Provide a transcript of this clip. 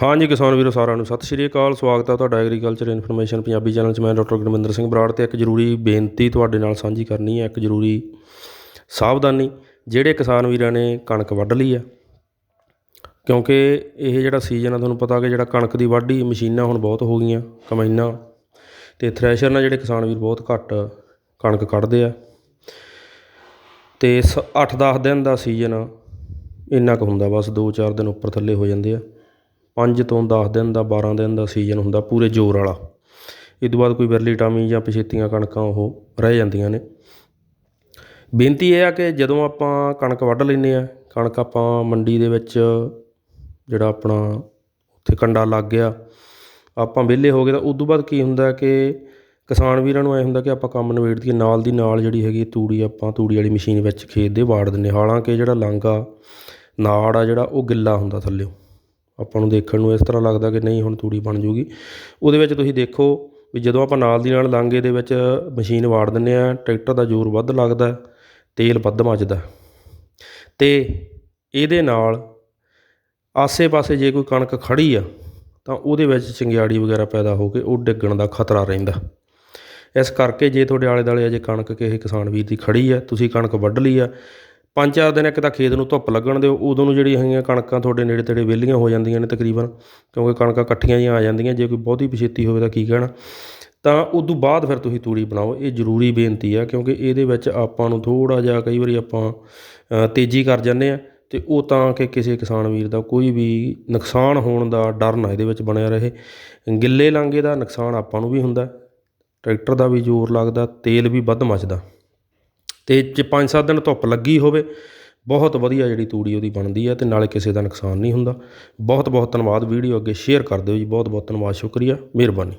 ਹਾਂਜੀ ਕਿਸਾਨ ਵੀਰੋ ਸਾਰਿਆਂ ਨੂੰ ਸਤਿ ਸ਼੍ਰੀ ਅਕਾਲ, ਸਵਾਗਤ ਹੈ ਤੁਹਾਡਾ ਐਗਰੀਕਲਚਰ ਇਨਫੋਰਮੇਸ਼ਨ ਪੰਜਾਬੀ ਚੈਨਲ 'ਚ ਮੈਂ ਡਾਕਟਰ ਗੁਰਮਿੰਦਰ ਸਿੰਘ ਬਰਾੜ ਤੇ ਇੱਕ ਜ਼ਰੂਰੀ ਬੇਨਤੀ ਤੁਹਾਡੇ ਨਾਲ ਸਾਂਝੀ ਕਰਨੀ ਹੈ, ਇੱਕ ਜ਼ਰੂਰੀ ਸਾਵਧਾਨੀ ਜਿਹੜੇ ਕਿਸਾਨ ਵੀਰਾਂ ਨੇ ਕਣਕ ਵੱਢ ਲਈ ਆ ਕਿਉਂਕਿ ਇਹ ਜਿਹੜਾ ਸੀਜ਼ਨ ਆ, ਤੁਹਾਨੂੰ ਪਤਾ ਕਿ ਜਿਹੜਾ ਕਣਕ ਦੀ ਵਾਢੀ ਮਸ਼ੀਨਾਂ ਹੁਣ ਬਹੁਤ ਹੋ ਗਈਆਂ, ਕਮਾਈਨਾਂ ਤੇ ਥ੍ਰੈਸ਼ਰ ਨਾਲ ਜਿਹੜੇ ਕਿਸਾਨ ਵੀਰ ਬਹੁਤ ਘੱਟ ਕਣਕ ਕੱਢਦੇ ਆ। ਤੇ 8-10 ਦਿਨ ਦਾ ਸੀਜ਼ਨ ਇੰਨਾ ਕੁ ਹੁੰਦਾ, ਬਸ 2-4 ਦਿਨ ਉੱਪਰ ਥੱਲੇ ਹੋ ਜਾਂਦੇ ਆ। 5 ਤੋਂ 10 ਦਿਨ ਦਾ 12 ਦਿਨ ਦਾ ਸੀਜ਼ਨ ਹੁੰਦਾ ਪੂਰੇ ਜ਼ੋਰ ਵਾਲਾ। ਇਹ ਤੋਂ ਬਾਅਦ ਕੋਈ ਵਿਰਲੀ ਟਾਮੀ ਜਾਂ ਪਛੇਤੀਆਂ ਕਣਕਾਂ ਉਹ ਰਹਿ ਜਾਂਦੀਆਂ ਨੇ। ਬੇਨਤੀ ਇਹ ਆ ਕਿ ਜਦੋਂ ਆਪਾਂ ਕਣਕ ਵੱਢ ਲੈਂਦੇ ਆ, ਕਣਕ ਆਪਾਂ ਮੰਡੀ ਦੇ ਵਿੱਚ ਜਿਹੜਾ ਆਪਣਾ ਉੱਥੇ ਕੰਡਾ ਲੱਗ ਗਿਆ, ਆਪਾਂ ਵਿਹਲੇ ਹੋ ਗਏ ਤਾਂ ਉਦੋਂ ਬਾਅਦ ਕੀ ਹੁੰਦਾ ਕਿ ਕਿਸਾਨ ਵੀਰਾਂ ਨੂੰ ਐ ਹੁੰਦਾ ਕਿ ਆਪਾਂ ਕੰਮ ਨਿਬੇੜ ਦਈਏ, ਨਾਲ ਦੀ ਨਾਲ ਜਿਹੜੀ ਹੈਗੀ ਤੂੜੀ ਆਪਾਂ ਤੂੜੀ ਵਾਲੀ ਮਸ਼ੀਨ ਵਿੱਚ ਖੇਤ ਦੇ ਵਾੜ ਦਿੰਦੇ ਹਾਲਾਂਕਿ ਜਿਹੜਾ ਲਾਂਗਾ ਨਾੜ ਆ ਜਿਹੜਾ ਉਹ ਗਿੱਲਾ ਹੁੰਦਾ ਥੱਲਿਓ। ਆਪਾਂ ਨੂੰ ਦੇਖਣ ਨੂੰ ਇਸ ਤਰ੍ਹਾਂ ਲੱਗਦਾ ਕਿ ਨਹੀਂ ਹੁਣ ਤੂੜੀ ਬਣ ਜੂਗੀ। ਉਹਦੇ ਵਿੱਚ ਤੁਸੀਂ ਦੇਖੋ ਵੀ ਜਦੋਂ ਆਪਾਂ ਨਾਲ ਦੀ ਨਾਲ ਲਾਂਘੇ ਦੇ ਵਿੱਚ ਮਸ਼ੀਨ ਵਾੜ ਦਿੰਦੇ ਆ ਟਰੈਕਟਰ ਦਾ ਜ਼ੋਰ ਵੱਧ ਲੱਗਦਾ ਤੇਲ ਵੱਧ ਮੱਚਦਾ ਤੇ ਇਹਦੇ ਨਾਲ ਆਸੇ-ਪਾਸੇ ਜੇ ਕੋਈ ਕਣਕ ਖੜੀ ਆ, ਤਾਂ ਉਹਦੇ ਵਿੱਚ ਚਿੰਗਿਆੜੀ ਵਗੈਰਾ ਪੈਦਾ ਹੋ ਕੇ ਉਹ ਡਿੱਗਣ ਦਾ ਖਤਰਾ ਰਹਿੰਦਾ ਇਸ ਕਰਕੇ ਜੇ ਤੁਹਾਡੇ ਆਲੇ ਦੁਆਲੇ ਅਜੇ ਕਣਕ ਕਿਸੇ ਕਿਸਾਨ ਵੀਰ ਦੀ ਖੜੀ ਆ, ਤੁਸੀਂ ਕਣਕ ਵੱਢ ਲਈ ਆ ਪੰਜ ਚਾਰ ਦਿਨ ਇੱਕ ਤਾਂ ਖੇਤ ਨੂੰ ਧੁੱਪ ਲੱਗਣ ਦਿਓ, ਉਦੋਂ ਨੂੰ ਜਿਹੜੀਆਂ ਹੈਗੀਆਂ ਕਣਕਾਂ ਤੁਹਾਡੇ ਨੇੜੇ ਤੇੜੇ ਵਿਹਲੀਆਂ ਹੋ ਜਾਂਦੀਆਂ ਨੇ ਤਕਰੀਬਨ, ਕਿਉਂਕਿ ਕਣਕਾਂ ਇਕੱਠੀਆਂ ਜਿਹੀਆਂ ਆ ਜਾਂਦੀਆਂ, ਜੇ ਕੋਈ ਬਹੁਤੀ ਪਛੇਤੀ ਹੋਵੇ ਤਾਂ ਕੀ ਕਹਿਣਾ। ਤਾਂ ਉਦੋਂ ਬਾਅਦ ਫਿਰ ਤੁਸੀਂ ਤੂੜੀ ਬਣਾਓ, ਇਹ ਜ਼ਰੂਰੀ ਬੇਨਤੀ ਆ, ਕਿਉਂਕਿ ਇਹਦੇ ਵਿੱਚ ਆਪਾਂ ਨੂੰ ਥੋੜਾ ਜਿਹਾ ਕਈ ਵਾਰੀ ਆਪਾਂ ਤੇਜ਼ੀ ਕਰ ਜਾਂਦੇ ਆ, ਤੇ ਉਹ ਤਾਂ ਕਿ ਕਿਸੇ ਕਿਸਾਨ ਵੀਰ ਦਾ ਕੋਈ ਵੀ ਨੁਕਸਾਨ ਹੋਣ ਦਾ ਡਰ ਨਾ ਇਹਦੇ ਵਿੱਚ ਬਣਿਆ ਰਹੇ। ਗਿੱਲੇ ਲਾਂਗੇ ਦਾ ਨੁਕਸਾਨ ਆਪਾਂ ਨੂੰ ਵੀ ਹੁੰਦਾ, ਟਰੈਕਟਰ ਦਾ ਵੀ ਜ਼ੋਰ ਲੱਗਦਾ, ਤੇਲ ਵੀ ਵੱਧ ਮੱਚਦਾ। ਅਤੇ ਜੇ 5-7 ਦਿਨ ਧੁੱਪ ਲੱਗੀ ਹੋਵੇ, ਬਹੁਤ ਵਧੀਆ ਜਿਹੜੀ ਤੂੜੀ ਉਹਦੀ ਬਣਦੀ ਹੈ ਅਤੇ ਨਾਲੇ ਕਿਸੇ ਦਾ ਨੁਕਸਾਨ ਨਹੀਂ ਹੁੰਦਾ। ਬਹੁਤ ਬਹੁਤ ਧੰਨਵਾਦ, ਵੀਡੀਓ ਅੱਗੇ ਸ਼ੇਅਰ ਕਰ ਦਿਓ ਜੀ। ਬਹੁਤ ਬਹੁਤ ਧੰਨਵਾਦ, ਸ਼ੁਕਰੀਆ, ਮਿਹਰਬਾਨੀ।